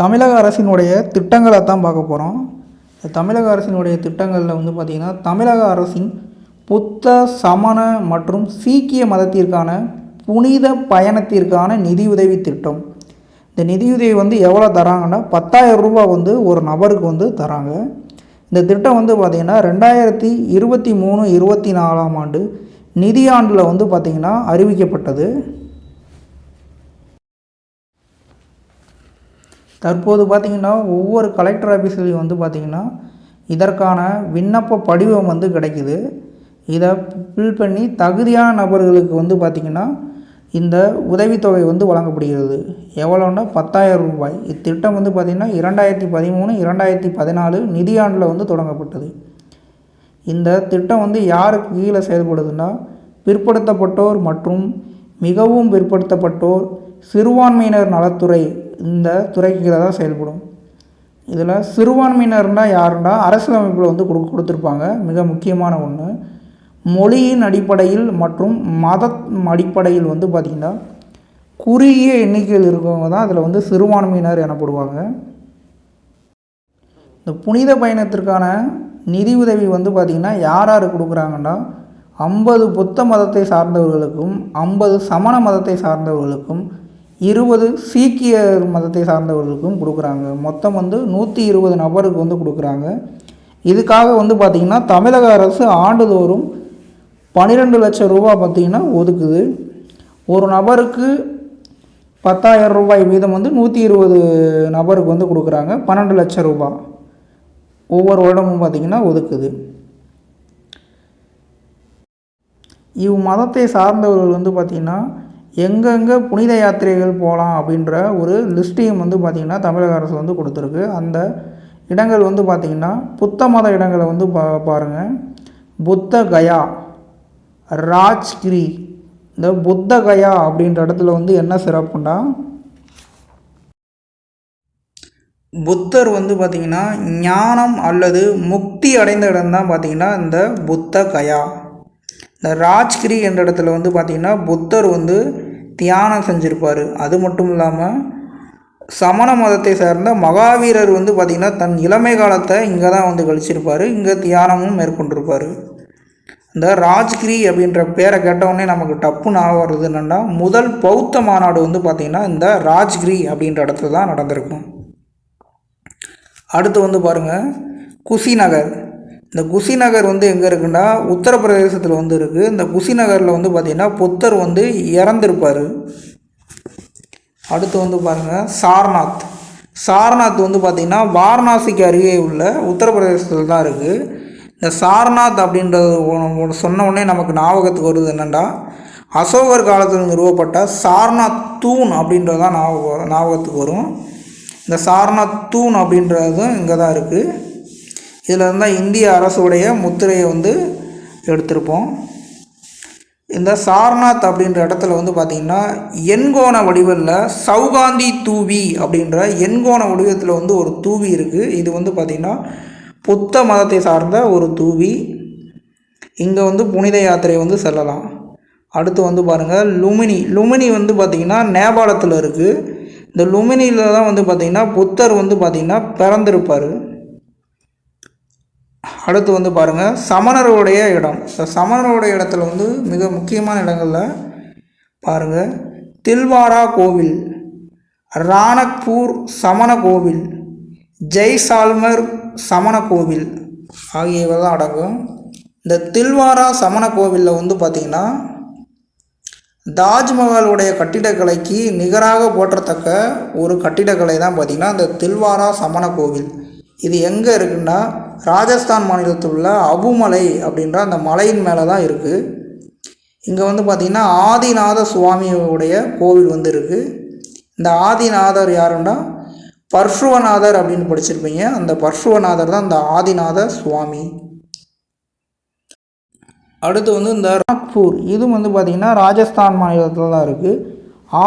தமிழக அரசினுடைய திட்டங்களை தான் பார்க்க போகிறோம் தமிழக அரசினுடைய திட்டங்களில் வந்து பார்த்திங்கன்னா தமிழக அரசின் புத்த சமண மற்றும் சீக்கிய மதத்திற்கான புனித பயணத்திற்கான நிதியுதவி திட்டம். இந்த நிதியுதவி வந்து எவ்வளோ தராங்கன்னா பத்தாயிரம் ரூபாய் வந்து ஒரு நபருக்கு வந்து தராங்க. இந்த திட்டம் வந்து பார்த்திங்கன்னா ரெண்டாயிரத்தி இருபத்தி மூணு இருபத்தி நாலாம் ஆண்டு நிதியாண்டில் வந்து பார்த்திங்கன்னா அறிவிக்கப்பட்டது. தற்போது பார்த்திங்கன்னா ஒவ்வொரு கலெக்டர் ஆஃபீஸ்லேயும் வந்து பார்த்திங்கன்னா இதற்கான விண்ணப்ப படிவம் வந்து கிடைக்குது. இதை ஃபில் பண்ணி தகுதியான நபர்களுக்கு வந்து பார்த்திங்கன்னா இந்த உதவித்தொகை வந்து வழங்கப்படுகிறது. எவ்வளோன்னா பத்தாயிரம் ரூபாய். இத்திட்டம் வந்து பார்த்திங்கன்னா இரண்டாயிரத்தி பதிமூணு இரண்டாயிரத்தி பதினாலு நிதியாண்டில் வந்து தொடங்கப்பட்டது. இந்த திட்டம் வந்து யாருக்கு கீழே செயல்படுதுன்னா பிற்படுத்தப்பட்டோர் மற்றும் மிகவும் பிற்படுத்தப்பட்டோர் சிறுபான்மையினர் நலத்துறை இந்த துறைக்கு கீழே தான் செயல்படும். இதில் சிறுபான்மையினர்னா யாருன்னா அரசியலமைப்பில் வந்து கொடு கொடுத்துருப்பாங்க. மிக முக்கியமான ஒன்று மொழியின் அடிப்படையில் மற்றும் மத அடிப்படையில் வந்து பார்த்திங்கன்னா குறுகிய எண்ணிக்கையில் இருக்கவங்க தான் அதில் வந்து சிறுபான்மையினர் எனப்படுவாங்க. இந்த புனித பயணத்திற்கான நிதி உதவி வந்து பார்த்திங்கன்னா யார் யார் கொடுக்குறாங்கன்னா ஐம்பது புத்த மதத்தை சார்ந்தவர்களுக்கும் ஐம்பது சமண மதத்தை சார்ந்தவர்களுக்கும் இருபது சீக்கியர் மதத்தை சார்ந்தவர்களுக்கும் கொடுக்குறாங்க. மொத்தம் வந்து நூற்றி இருபது நபருக்கு வந்து கொடுக்குறாங்க. இதுக்காக வந்து பார்த்திங்கன்னா தமிழக அரசு ஆண்டுதோறும் பன்னிரெண்டு லட்சம் ரூபா பார்த்திங்கன்னா ஒதுக்குது. ஒரு நபருக்கு பத்தாயிரம் ரூபாய் வீதம் வந்து நூற்றி இருபது நபருக்கு வந்து கொடுக்குறாங்க. பன்னெண்டு லட்சம் ரூபாய் ஒவ்வொரு வருடமும் பார்த்திங்கன்னா ஒதுக்குது. இவ் மதத்தை சார்ந்தவர்கள் வந்து பார்த்திங்கன்னா எங்கெங்கே புனித யாத்திரைகள் போகலாம் அப்படின்ற ஒரு லிஸ்ட்டையும் வந்து பார்த்திங்கன்னா தமிழக அரசு வந்து கொடுத்துருக்கு. அந்த இடங்கள் வந்து பார்த்திங்கன்னா புத்த மத இடங்களை வந்து பா பாருங்கள் புத்த கயா ராஜ்கிரி. இந்த புத்த கயா அப்படின்ற இடத்துல வந்து என்ன சிறப்புண்டா புத்தர் வந்து பார்த்திங்கன்னா ஞானம் அல்லது முக்தி அடைந்த இடம் தான் பார்த்திங்கன்னா இந்த புத்த கயா. இந்த ராஜ்கிரி என்ற இடத்துல வந்து பார்த்திங்கன்னா புத்தர் வந்து தியானம் செஞ்சுருப்பார். அது மட்டும் இல்லாமல் சமண மதத்தை சார்ந்த மகாவீரர் வந்து பார்த்திங்கன்னா தன் இளமை காலத்தை இங்கே தான் வந்து கழிச்சிருப்பார். இங்கே தியானமும் மேற்கொண்டிருப்பார். இந்த ராஜ்கிரி அப்படின்ற பேரை கேட்டவுடனே நமக்கு டப்பு ஞாபகம் வருது என்னென்னா முதல் பௌத்த மாநாடு வந்து பார்த்திங்கன்னா இந்த ராஜ்கிரி அப்படின்ற இடத்துல தான் நடந்திருக்கும். அடுத்து வந்து பாருங்கள் குசிநகர். இந்த குசிநகர் வந்து எங்கே இருக்குன்னா உத்தரப்பிரதேசத்தில் வந்து இருக்குது இந்த குசிநகரில் வந்து பார்த்திங்கன்னா புத்தர் வந்து இறந்துருப்பார். அடுத்து வந்து பாருங்கள் சார்நாத். சாரநாத் வந்து பார்த்திங்கன்னா வாரணாசிக்கு அருகே உள்ள உத்தரப்பிரதேசத்தில் தான் இருக்குது இந்த சாரநாத் அப்படின்றது சொன்ன உடனே நமக்கு ஞாபகத்துக்கு வருது என்னென்னா அசோகர் காலத்தில் நிறுவப்பட்ட சாரநாத் தூண் அப்படின்றது தான் ஞாபகம் ஞாபகத்துக்கு வரும். இந்த சாரநாத் தூண் அப்படின்றதும் இங்கே தான் இருக்குது இதில் இருந்தால் இந்திய அரசுடைய முத்திரையை வந்து எடுத்திருப்போம். இந்த சார்நாத் அப்படின்ற இடத்துல வந்து பார்த்திங்கன்னா எண்கோண வடிவில் சௌகாந்தி தூவி அப்படின்ற எண்கோண வடிவத்தில் வந்து ஒரு தூவி இருக்குது இது வந்து பார்த்திங்கன்னா புத்த மதத்தை சார்ந்த ஒரு தூவி. இங்கே வந்து புனித யாத்திரை வந்து செல்லலாம். அடுத்து வந்து பாருங்கள் லுமினி. லுமினி வந்து பார்த்திங்கன்னா நேபாளத்தில் இருக்குது இந்த லுமினியில் தான் வந்து பார்த்திங்கன்னா புத்தர் வந்து பார்த்திங்கன்னா பிறந்திருப்பார். அடுத்து வந்து பாருங்கள் சமணருடைய இடம். இந்த சமணருடைய இடத்துல வந்து மிக முக்கியமான இடங்களில் பாருங்கள் தில்வாரா கோவில் ராணக்பூர் சமண கோவில் ஜெய்சால்மர் சமண கோவில் ஆகியவை தான் அடங்கும். இந்த தில்வாரா சமண கோவிலில் வந்து பார்த்திங்கன்னா தாஜ்மஹாலுடைய கட்டிடக்கலைக்கு நிகராக போற்றத்தக்க ஒரு கட்டிடக்கலை தான் பார்த்திங்கன்னா இந்த தில்வாரா சமண கோவில். இது எங்கே இருக்குன்னா ராஜஸ்தான் மாநிலத்தில் உள்ள அபுமலை அப்படின்ற அந்த மலையின் மேலே தான் இருக்குது இங்கே வந்து பார்த்திங்கன்னா ஆதிநாத சுவாமியுடைய கோவில் வந்து இருக்குது இந்த ஆதிநாதர் யாருன்னா பர்ஷுவநாதர் அப்படின்னு படிச்சிருப்பீங்க. அந்த பர்ஷுவநாதர் தான் இந்த ஆதிநாத சுவாமி. அடுத்து வந்து இந்த நாக்பூர். இது வந்து பார்த்திங்கன்னா ராஜஸ்தான் மாநிலத்தில் தான் இருக்குது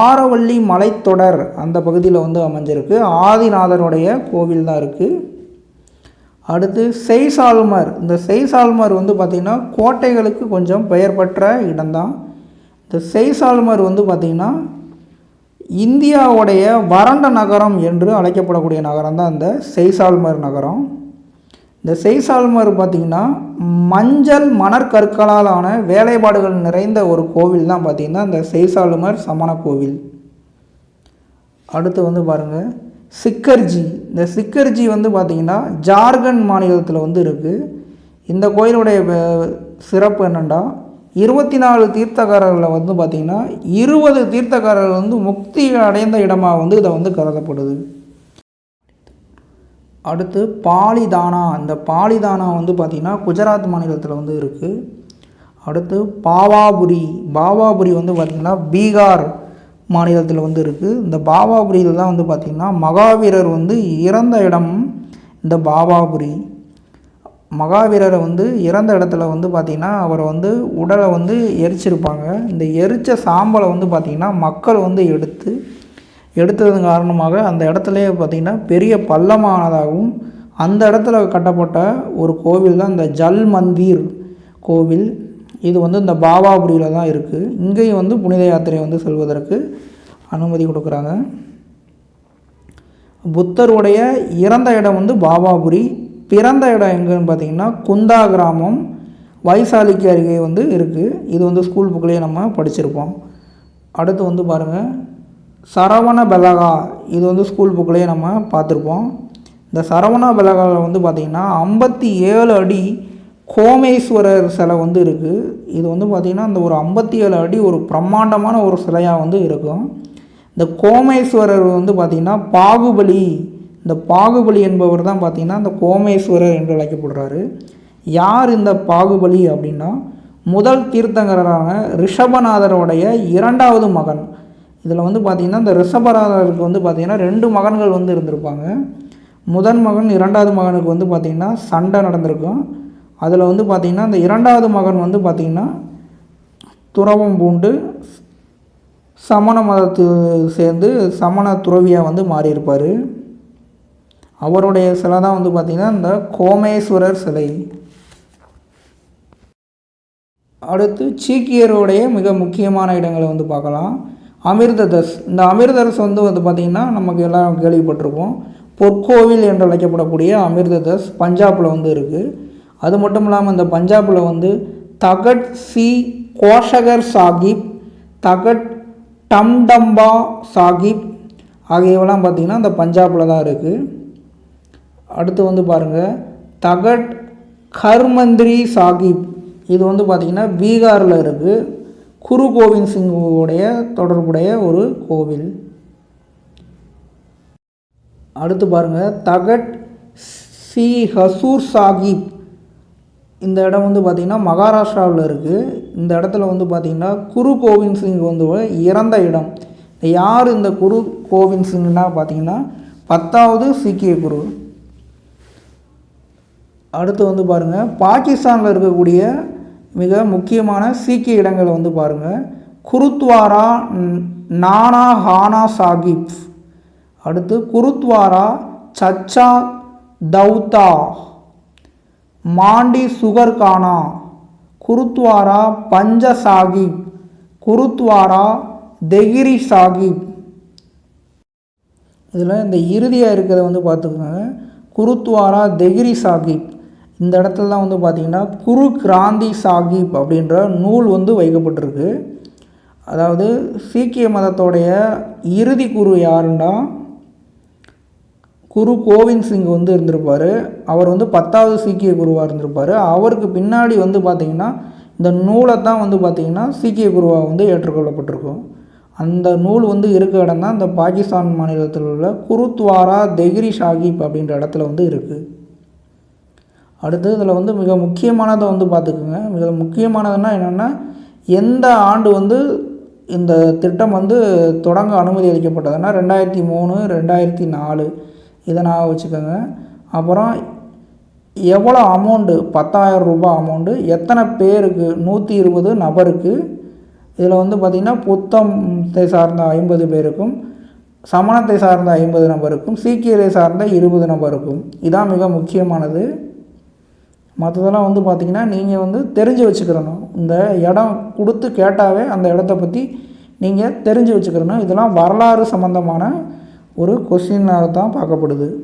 ஆரவள்ளி மலைத்தொடர் அந்த பகுதியில் வந்து அமைஞ்சிருக்கு. ஆதிநாதனுடைய கோவில் தான் இருக்குது அடுத்து செய்சால்மர். இந்த செய்சால்மர் வந்து பார்த்திங்கன்னா கோட்டைகளுக்கு கொஞ்சம் பெயர் பெற்ற இடம்தான். இந்த செய்சால்மர் வந்து பார்த்திங்கன்னா இந்தியாவுடைய வறண்ட நகரம் என்று அழைக்கப்படக்கூடிய நகரம் தான் இந்த செய்சால்மர் நகரம். இந்த செய்சால்மர் பார்த்திங்கன்னா மஞ்சள் மணற்கற்களால் ஆன வேலைப்பாடுகள் நிறைந்த ஒரு கோவில் தான் பார்த்திங்கன்னா இந்த செய்சால்மர் சமண கோவில். அடுத்து வந்து பாருங்கள் சிக்கர்ஜி. இந்த சிக்கர்ஜி வந்து பார்த்திங்கன்னா ஜார்க்கண்ட் மாநிலத்தில் வந்து இருக்குது இந்த கோயிலுடைய சிறப்பு என்னென்னா இருபத்தி நாலு தீர்த்தக்காரர்களில் வந்து பார்த்திங்கன்னா இருபது தீர்த்தக்காரர்கள் வந்து முக்தி அடைந்த இடமாக வந்து இதை வந்து கருதப்படுது. அடுத்து பாலிதானா. இந்த பாலிதானா வந்து பார்த்திங்கன்னா குஜராத் மாநிலத்தில் வந்து இருக்குது அடுத்து பாவாபுரி. பாவாபுரி வந்து பார்த்திங்கன்னா பீகார். மாநிலத்தில் வந்து இருக்குது இந்த பாபாபுரியில் தான் வந்து பார்த்திங்கன்னா மகாவீரர் வந்து இறந்த இடம் இந்த பாபாபுரி மகாவீரரை வந்து இறந்த இடத்துல வந்து பார்த்திங்கன்னா அவரை வந்து உடலை வந்து எரிச்சிருப்பாங்க. இந்த எரித்த சாம்பலை வந்து பார்த்திங்கன்னா மக்கள் வந்து எடுத்து எடுத்ததன் காரணமாக அந்த இடத்துலையே பார்த்திங்கன்னா பெரிய பள்ளமானதாகவும் அந்த இடத்துல கட்டப்பட்ட ஒரு கோவில் தான் இந்த ஜல் மந்திர் கோவில். இது வந்து இந்த பாபாபுரியில் தான் இருக்குது இங்கேயும் வந்து புனித யாத்திரை வந்து செல்வதற்கு அனுமதி கொடுக்குறாங்க. புத்தருடைய இறந்த இடம் வந்து பாபாபுரி பிறந்த இடம் எங்கேன்னு பார்த்தீங்கன்னா குந்தா கிராமம். வைசாலிக்கு அருகே வந்து இருக்குது இது வந்து ஸ்கூல் புக்லேயே நம்ம படிச்சிருப்போம். அடுத்து வந்து பாருங்கள் சரவண பெலகா. இது வந்து ஸ்கூல் புக்லேயே நம்ம பார்த்துருப்போம். இந்த சரவண பெலகாவில் வந்து பார்த்திங்கன்னா ஐம்பத்தி ஏழு அடி கோமேஸ்வரர் சிலை வந்து இருக்குது இது வந்து பார்த்திங்கன்னா அந்த ஒரு ஐம்பத்தி ஏழு அடி ஒரு பிரம்மாண்டமான ஒரு சிலையாக வந்து இருக்கும். இந்த கோமேஸ்வரர் வந்து பார்த்திங்கன்னா பாகுபலி. இந்த பாகுபலி என்பவர் தான் பார்த்திங்கன்னா இந்த கோமேஸ்வரர் என்று அழைக்கப்படுறாரு. யார் இந்த பாகுபலி அப்படின்னா முதல் தீர்த்தங்கரான ரிஷபநாதருடைய இரண்டாவது மகன். இதில் வந்து பார்த்திங்கன்னா இந்த ரிஷபநாதருக்கு வந்து பார்த்திங்கன்னா ரெண்டு மகன்கள் வந்து இருந்திருப்பாங்க. முதன் மகன் இரண்டாவது மகனுக்கு வந்து பார்த்திங்கன்னா சண்டை நடந்திருக்கும். அதில் வந்து பார்த்திங்கன்னா இந்த இரண்டாவது மகன் வந்து பார்த்திங்கன்னா துறவம் பூண்டு சமண மதத்து சேர்ந்து சமண துறவியாக வந்து மாறியிருப்பார். அவருடைய சிலை தான் வந்து பார்த்திங்கன்னா இந்த கோமேஸ்வரர் சிலை. அடுத்து சீக்கியருடைய மிக முக்கியமான இடங்களை வந்து பார்க்கலாம். அமிர்ததஸ் இந்த அமிர்ததஸ் வந்து வந்து பார்த்திங்கன்னா நமக்கு எல்லாம் கேள்விப்பட்டிருப்போம். பொற்கோவில் என்று அழைக்கப்படக்கூடிய அமிர்ததஸ் பஞ்சாபில் வந்து இருக்குது அது மட்டும் இல்லாமல் இந்த பஞ்சாபில் வந்து தகட் சி கோஷகர் சாஹிப் தகட் டம்டம்பா சாஹிப் ஆகியவெல்லாம் பார்த்திங்கன்னா இந்த பஞ்சாபில் தான் இருக்குது அடுத்து வந்து பாருங்கள் தகட் கர்மந்திரி சாஹிப் இது வந்து பார்த்திங்கன்னா பீகாரில் இருக்குது குரு கோவிந்த் சிங்குடைய தொடர்புடைய ஒரு கோவில். அடுத்து பாருங்கள் தகட் சி ஹசூர் சாஹிப் இந்த இடம் வந்து பார்த்திங்கன்னா மகாராஷ்டிராவில் இருக்குது இந்த இடத்துல வந்து பார்த்திங்கன்னா குரு கோவிந்த் சிங் வந்து இறந்த இடம். யார் இந்த குரு கோவிந்த் சிங்னா பார்த்திங்கன்னா பத்தாவது சீக்கிய குரு. அடுத்து வந்து பாருங்கள் பாகிஸ்தானில் இருக்கக்கூடிய மிக முக்கியமான சீக்கிய இடங்களை வந்து பாருங்கள் குருத்வாரா நானா ஹானா சாஹிப் அடுத்து குருத்வாரா சச்சா தௌதா மாண்டி சுகர்கானா குருத்வாரா பஞ்ச சாஹிப் குருத்வாரா தெகிரி சாஹிப் இதில் இந்த இறுதியாக இருக்கிறத வந்து பார்த்துக்கோங்க. குருத்வாரா தெகிரி சாஹிப் இந்த இடத்துல தான் வந்து பார்த்திங்கன்னா குரு கிராந்தி சாஹிப் அப்படின்ற நூல் வந்து வைக்கப்பட்டிருக்கு. அதாவது சீக்கிய மதத்தோடைய இறுதி குரு யாருன்னா குரு கோவிந்த் சிங் வந்து இருந்திருப்பார். அவர் வந்து பத்தாவது சீக்கிய குருவாக இருந்திருப்பார். அவருக்கு பின்னாடி வந்து பார்த்திங்கன்னா இந்த நூலை தான் வந்து பார்த்திங்கன்னா சீக்கிய குருவாக வந்து ஏற்றுக்கொள்ளப்பட்டிருக்கும். அந்த நூல் வந்து இருக்க இடம் தான் இந்த பாகிஸ்தான் மாநிலத்தில் உள்ள குருத்வாரா தெஹ்ரி ஷாகிப் அப்படின்ற இடத்துல வந்து இருக்குது அடுத்து இதில் வந்து மிக முக்கியமானதை வந்து பார்த்துக்குங்க மிக முக்கியமானதுன்னா என்னென்னா எந்த ஆண்டு வந்து இந்த திட்டம் வந்து தொடங்க அனுமதி அளிக்கப்பட்டதுன்னா ரெண்டாயிரத்தி மூணு ரெண்டாயிரத்தி நாலு இதை நான் வச்சுக்கோங்க. அப்புறம் எவ்வளோ அமௌண்ட்டு பத்தாயிரம் ரூபாய் அமௌண்ட்டு எத்தனை பேருக்கு? நூற்றி இருபது நபருக்கு. இதில் வந்து பார்த்திங்கன்னா புத்தத்தை சார்ந்த ஐம்பது பேருக்கும் சமணத்தை சார்ந்த ஐம்பது நபருக்கும் சீக்கியரை சார்ந்த இருபது நபருக்கும். இதான் மிக முக்கியமானது. மற்றதெல்லாம் வந்து பார்த்திங்கன்னா நீங்கள் வந்து தெரிஞ்சு வச்சுக்கிறணும் இந்த இடம் கொடுத்து கேட்டாவே அந்த இடத்த பற்றி நீங்கள் தெரிஞ்சு வச்சுக்கிறணும் இதெல்லாம் வரலாறு சம்மந்தமான ஒரு கொஸ்டினாக தான் பார்க்கப்படுது.